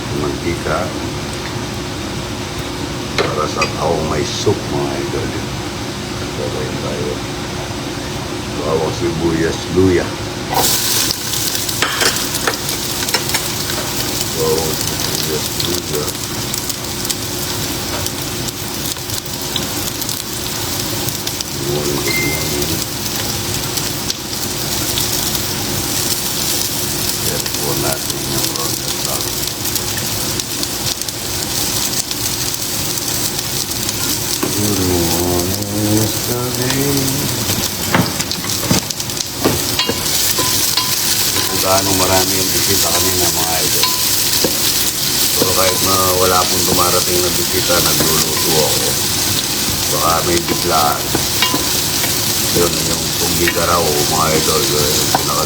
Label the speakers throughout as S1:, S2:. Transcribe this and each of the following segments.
S1: konti mantika. Para sa taong may soup mga idol. Sabay tayo. Bawang sibuyas, luya. Bawang sibuyas, luya. Good yesterday. Kung gaano marami yung bisita kanina mga idol. So kahit na wala pong dumarating na bisita, nagluluto ako. Baka may biglaan. Yun, yung pumbiga raw, mga idol, yun, yung pinaka,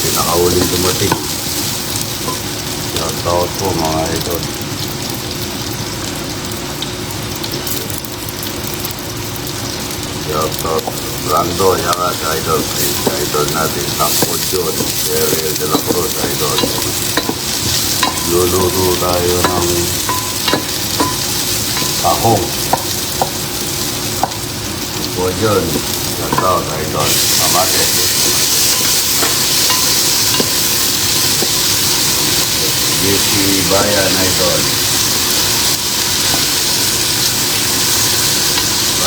S1: pinakahuling dumating. Shout out po mga idol. Shout out Brando, Yangat, idol. Kay idol natin, Taco John, Ariel de la Cruz, idol. Luluto tayo ng tahong. Taco John, shout out, idol. Kamatis. JC Bayan, idol.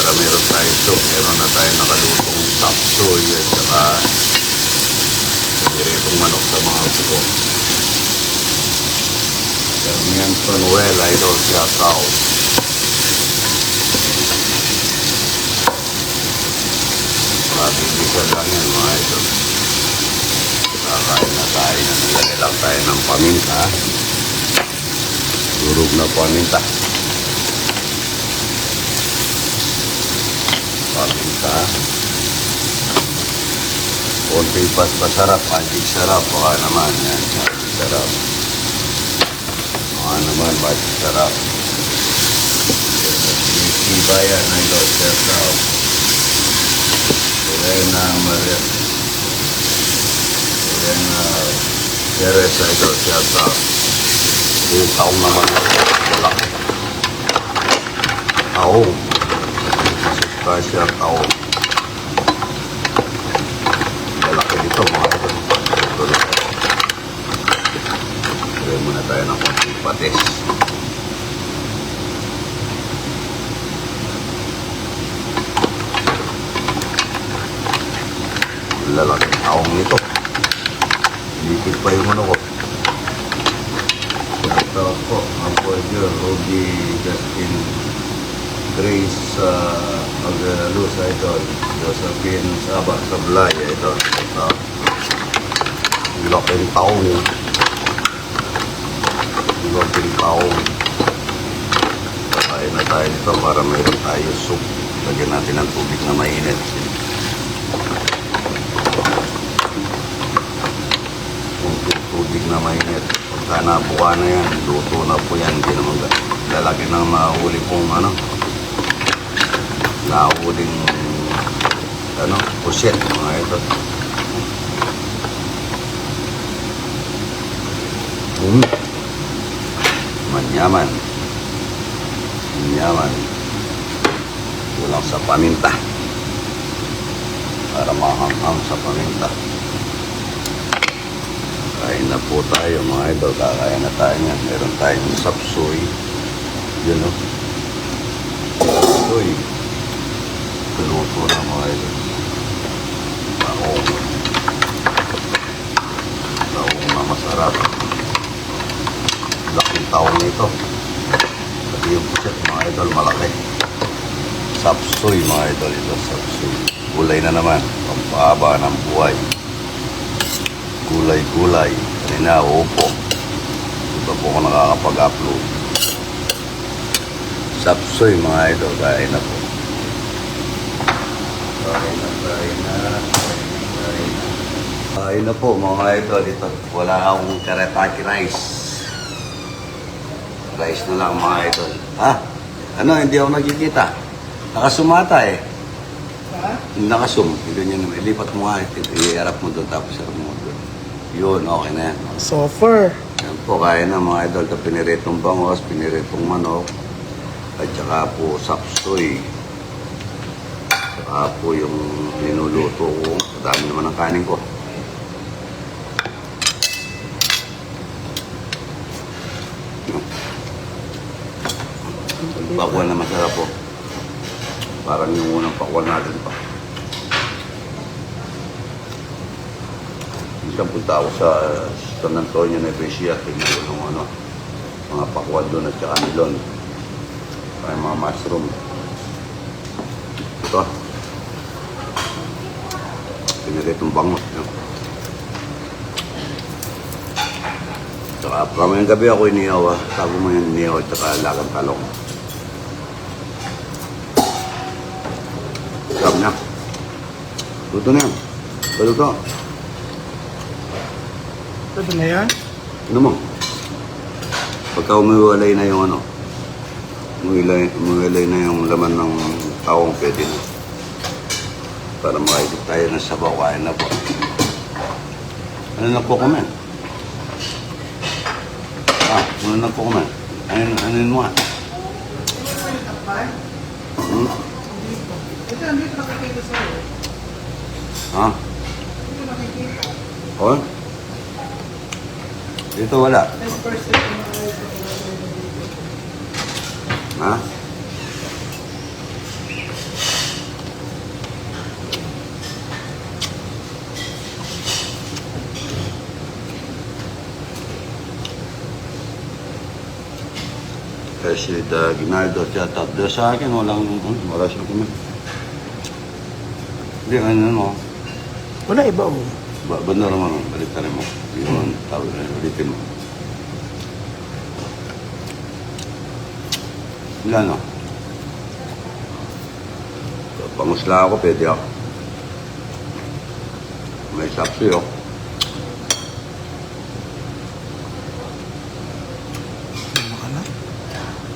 S1: Para meron tayo soup, meron na tayo nakalutong tapsoy at saka diretong manok sa mga buko. Carmian Panuel, idol, shout out. Mabilisan lang yan, mga idol. Kakain na tayo na nilagay lang tayo ng paminta. Durog na paminta. Paminta. Konting pas pasarap, magic sarap. Baka naman yan, magic sarap. Baka naman, magic sarap. Miki Bayan, idol, shout out. Serena Maria. Serena idol, shout out. Yung taong naman wala. Taong. Kasya taong. Malaki dito mga. Ito lang. Kaya muna tayo ng konting patis. Lalaking taong nito. Likit pa yung ano ko. Ito po, ang Polyo, Ruby, Justin, Grace, uh, Magaluz, idol. Josephine, Saba, Sablay, idol. Ito. Laking taong. Laking taong. Kakain na tayo nito para mayroon tayo soup. Lagyan natin ng tubig na mainit. Tubig na mainit. Pagka nabuka na yan, luto na po yan. Hindi naman lalaki ng nahuli pong ano, nahuling ano, puset mga ito. Mm. Manyaman. Manyaman. Kulang sa paminta. Para mahanghang sa paminta. Kain na po tayo mga idol. Kakain na tayo nga. Meron tayong sapsoy. Yun o. Sapsoy. Piluto na mga idol. Taong. Taong na masarap. Laking taong ito. Pati yung puset mga idol malaki. Sapsoy mga idol ito. Sapsoy. Gulay na naman. Pampahaba ng buhay gulay-gulay. Kanina, upo. Ito po ako nakakapag-upload. Sapsoy mga idol, kain na po. Kain na, kain na, kain na, kain na. Kain na po mga idol. Ito, wala akong karetaki rice. Rice na lang mga idol. Ha? Ano, hindi ako nagkikita. Nakasumata eh.
S2: Ha?
S1: Nakasum. Ganyan naman. Ilipat mo nga. I-harap mo doon tapos harap mo doon. Yun, okay na yan.
S2: Sofer.
S1: Yan po. kaya na mga idol. Ito piniritong bangos, piniritong manok, at saka po sapsoy. Saka po yung linuluto ko. Dami naman ang kanin ko. Pakwan na masarap po. Parang yung unang pakwan natin pa. Minsan punta ako sa San Antonio, Nueva Ecija. Tingnan ko ng ano, mga pakwan doon at saka nilon. Ay mga mushroom. Ito. Piniritong bangot. Yun. Saka kamayang gabi ako inihaw ah. Mo yung inihaw at saka lagang talong. Sarap na. Luto na yan. Paluto.
S2: Ito na yan?
S1: Ano mo? Pagka umiwalay na yung ano, umiwalay, umiwalay na yung laman ng tawong pwede na. Para makaigit tayo ng sabaw, kain na po. Ano na po kumain? Ah, ano na po kumain? Ano, ano mo ah?
S2: Ito, andito nakikita sa'yo.
S1: Ha?
S2: Dito nakikita.
S1: Oh? Dito wala. Ha? Kasi da Ginaldo shout out doon sa akin, walang, ano, wala siyang kumain. Hindi, ano, ano,
S2: Wala iba oh.
S1: ba, banda naman, balik ka rin mo. Yun, tawag na, ulitin mo. Wala, no? Pangusla ako, pwede ako. May sapsi, oh.
S2: Ano?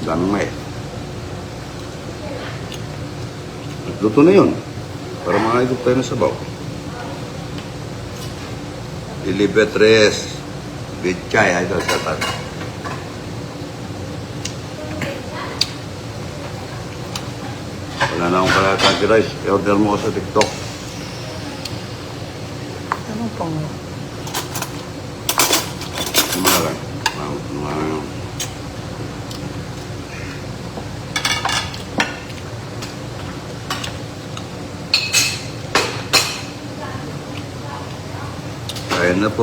S1: Daming may. Luto na yun. Para makahigop tayo ng sabaw. Dilibetres. Bitchay, idol sa tan. Wala na akong kalatagi rice. I-order mo ko sa TikTok.
S2: Ano pang...
S1: Mga lang. Mga, mga,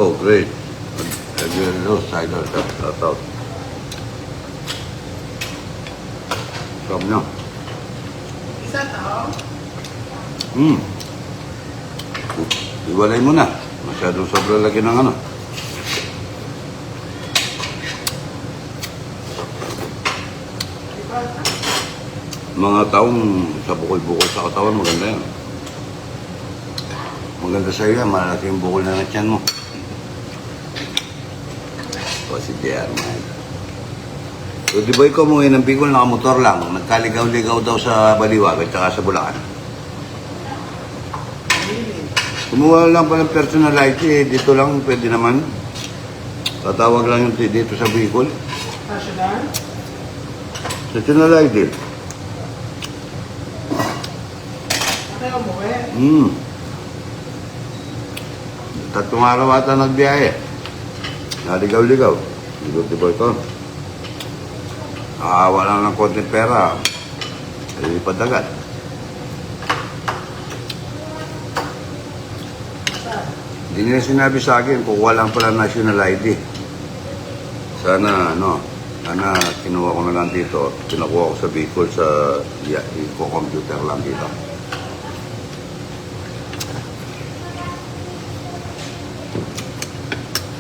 S1: Kaya na po, great. Hello, cider, shout out. Sarap na.
S2: Isa tao?
S1: Hmm. Iwalay mo na. Masyadong sobrang laki ng ano. Mga taong sa bukol-bukol sa katawan, maganda yan. Maganda sa iyo yan, malaki yung bukol na ng tiyan mo. Man. So, di ba ikaw mo ng Bicol, nakamotor lang. Nagkaligaw-ligaw daw sa Baliwag at saka sa Bulacan. Kumuha lang pa ng personal ID, eh, dito lang pwede naman. Tatawag lang yung dito sa Bicol. Personal
S2: mo eh?
S1: Hmm. Tatlong araw ata nagbiyahe. Naligaw-ligaw. Ligaw di ba ito? Ah, lang ng konting pera. Ay, padagat. Hindi nila sinabi sa akin, kukuha lang pala national ID. Sana, ano, sana kinuha ko na lang dito. Pinakuha ko sa Bicol sa, yeah, computer lang dito.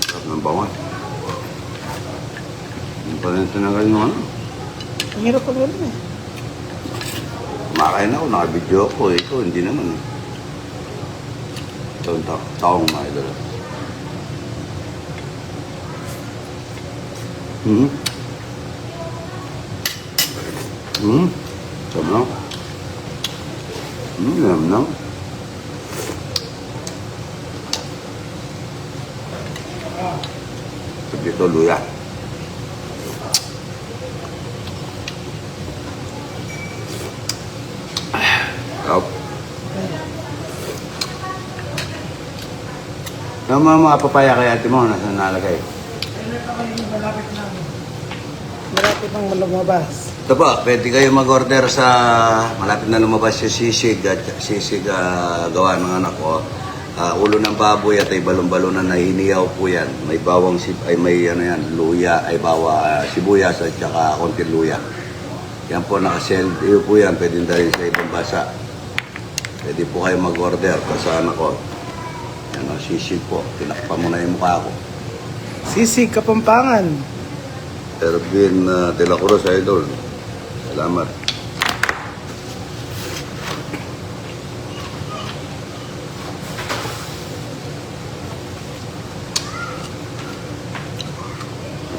S1: Sarap ng. Yung pa rin tinagal yung ano.
S2: Ang hirap pag ganun eh.
S1: Kumakain ako, naka-video ako. eh. Ito, hindi naman. eh. Ito ang ta- taong mga idol. Hmm? Hmm? Sarap na. Hmm, alam na. Dito, luya. Sarap. Yung mga mga papaya kay ate mo, nasa nalagay.
S2: Yung malapit na. Malapit nang lumabas.
S1: Ito po, pwede kayo mag-order sa malapit na lumabas si Sisig at Sisig ah, gawa ng anak ko. Ah, ulo ng baboy at ay balon-balonan na hiniyaw po yan. May bawang sip, ay may ano yan, luya, ay bawa ah, sibuyas at saka konti luya. Yan po nakasell. Iyo po yan, pwede dahil sa ibang basa. Pwede po kayo mag-order sa anak ko. Yan o, Sisig po. Tinakpan mo na yung mukha ko.
S2: Sisig, Kapampangan.
S1: Ervin uh, De La Cruz, idol. Salamat.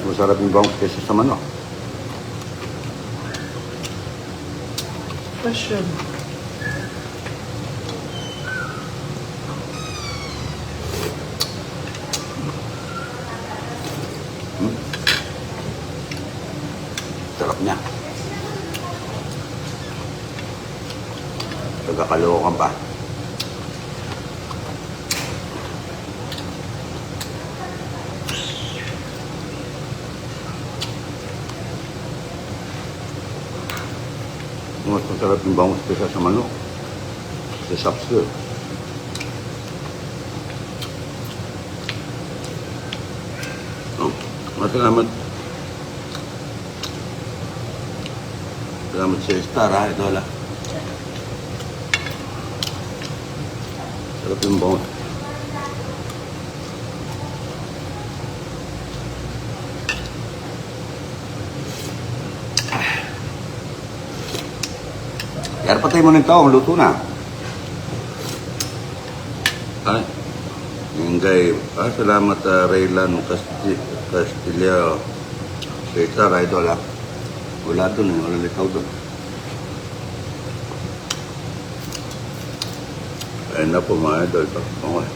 S1: Masarap yung bangus kesa sa manok.
S2: Question.
S1: Sarap niya. Nagkakalokan pa. Mas masarap yung bangus kesa sa manok. Sa sapsir. Oh, masalamat. Salamat sa Star ha, ito wala. Sarap yung bangus. Patay mo ng tao, luto na. Ay, yung ah, salamat uh, Raylan Casti Castilla. Sa Star, idol ha. Wala doon eh, wala likaw doon. Ayun na po mga idol. Okay.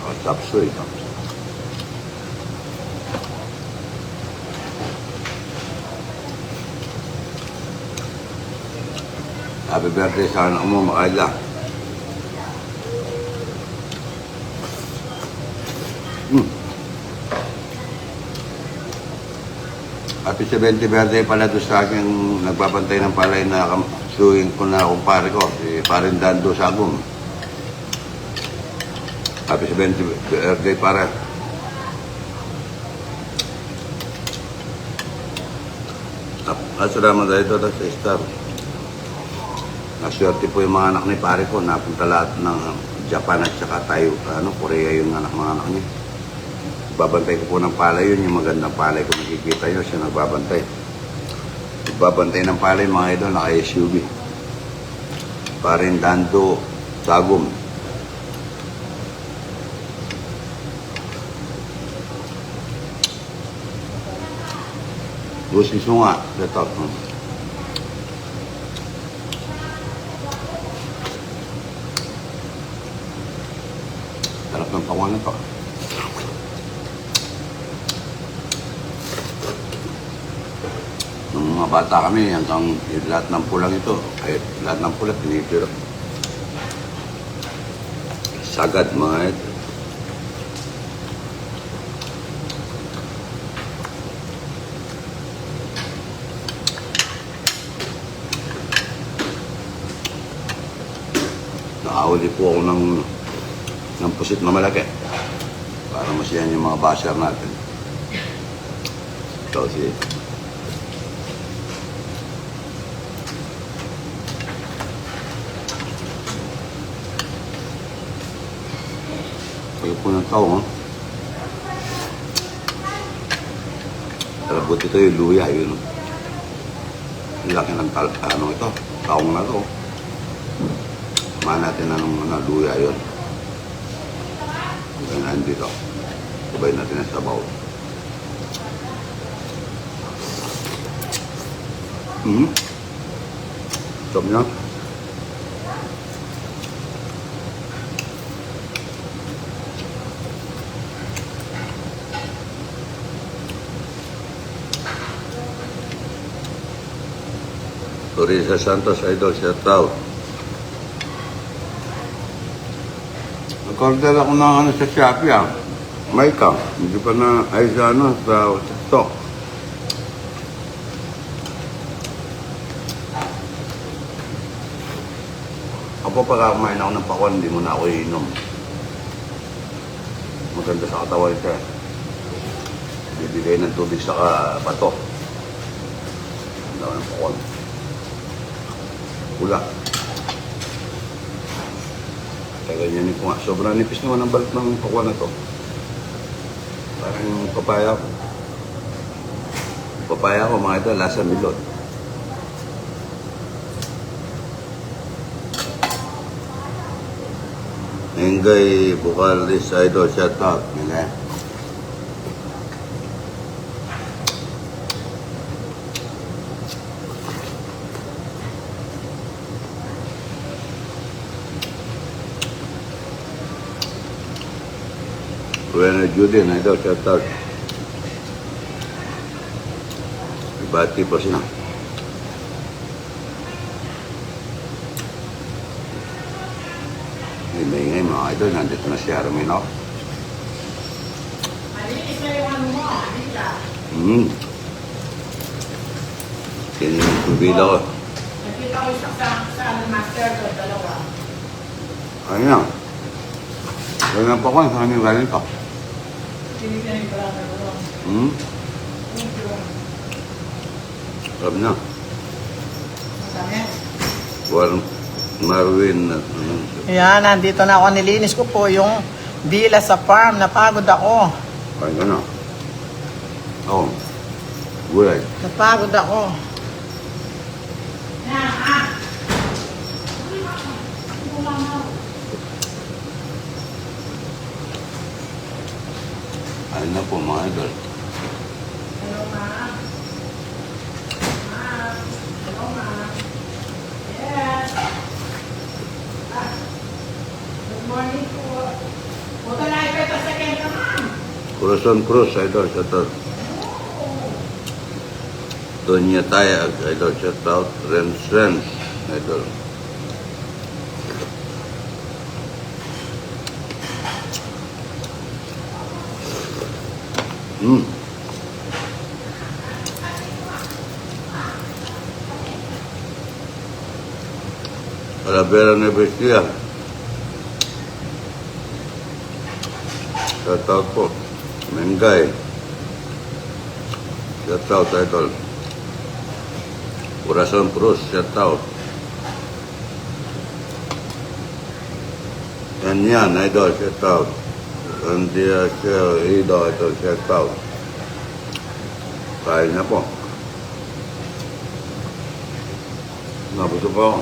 S1: Oh, tapsoy. Tapsoy. Happy birthday sa anak mo, Makayla. Hmm. Happy 70 birthday pala doon sa aking nagbabantay ng palay na suing ko na kumpare ko, si Parin Dando Sagum. Happy 70 birthday para. At salamat dahil ito sa Star. Naswerte po yung mga anak ni pare ko, napunta lahat ng Japan at saka tayo, ano, Korea yung anak mga anak niya. Babantay ko po ng palay yun, yung magandang palay kung nakikita nyo, siya nagbabantay. Nagbabantay ng palay mga idol, naka-SUV. Parin Dando Sagum. Gusto nga, ito. hmm. Panguan na to. Nung mga bata kami, hanggang lahat ng pulang ito, kahit lahat ng pula, pinipiro. Sagad mga ito. Nakahuli po ako ng ng pusit na malaki para masiyan yung mga basher natin. Ito si Kayo po ng tao, ha? Talabot ito yung luya, yun. Ang laki ng tal ano ito, taong na to. Kumain natin na ng luya yun. Kaya nandito. Sabay natin ang sabaw. Hmm? Sarap niya. Teresa Santos, idol, shout out. Nag-order ako ng ano sa Shopee ah. May ka. Hindi pa na ay sa ano, sa TikTok. Ako pag kumain ako ng pakwan, hindi mo na ako iinom. Maganda sa katawan siya. Bibigay ng tubig sa ka- bato. Ang ng pakwan. Pula. Kaya ganyan ko nga. Sobrang nipis naman ang balat ng pakwan na to. Parang papaya ko. Papaya ko mga ito, lasa milot. Engay Bukalis Idol, shout out. Nila. Buena Judy, Idol, shout out. Ibati pa sila. Hindi mga idol, nandito na si Armino. Hmm. Yan yung tubila ko.
S2: Nakita ko sa, sa master ko, dalawa.
S1: Ayun na. Wala pa ko, saan yung galing ka?
S2: Tinignan yung brother ko.
S1: Hmm? Sabi na.
S2: Masami.
S1: War Marwin at ano.
S2: Ayan, nandito na ako. Nilinis ko po yung dila sa farm. Napagod ako.
S1: Ayun na. Oo. Gulay.
S2: Napagod ako.
S1: Ayun na po mga idol.
S2: Hello, ma'am. Ma'am. Hello, ma'am. Yes. Ah. Good morning po. Punta na ikaw ito sa kenta, ma'am.
S1: Corazon Cruz, idol, shout out. Donya Taya, idol, shout out. Renz Renz, idol. Hmm. Calavera Nevesia. Shout out po. Mengay. Shout out, idol. Corazon Cruz, shout out. Yan yan, idol, shout out. Hindi siya, idol, idol, shout out. Kain na po. Nabuto pa ako.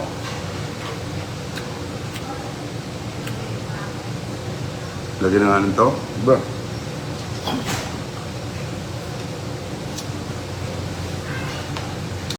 S1: Lagi na nga nito? Ba?